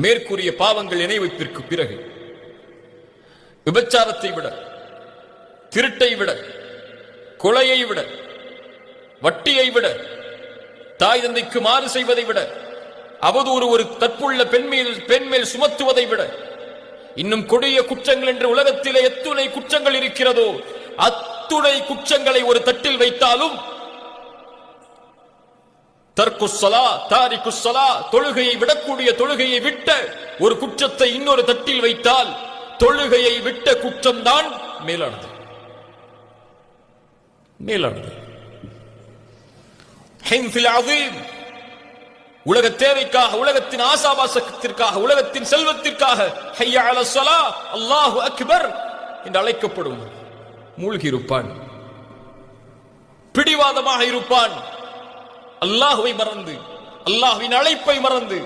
மேற்கூறிய பாவங்கள் இணை வைப்பிற்கு பிறகு விபச்சாரத்தை விட திருட்டை விட கொலையை விட வட்டியை விட தாய் தந்தைக்கு மாறு செய்வதை விட அவதூறு ஒரு தற்புள்ள பெண்மேல் பெண்மேல் சுமத்துவதை விட இன்னும் கொடிய குற்றங்கள் என்று உலகத்திலே எத்துணை குற்றங்கள் இருக்கிறதோ அத்துணை குற்றங்களை ஒரு தட்டில் வைத்தாலும் தர்க்குஸ்ஸலா தாரிக்குசலா தொழுகையை விடக்கூடிய தொழுகையை விட்ட ஒரு குற்றத்தை இன்னொரு தட்டில் வைத்தால் தொழுகையை விட்ட குற்றம்தான் மேலானது. மேலானது. உலக தேவைக்காக உலகத்தின் ஆசாபாசத்திற்காக உலகத்தின் செல்வத்திற்காக ஹையா அல ஸலா அல்லாஹு அக்பர் என்று அழைக்கப்படும் மூழ்கி இருப்பான் பிடிவாதமாக இருப்பான். அல்லாஹுவை மறந்து அல்லாஹுவின் அழைப்பை மறந்து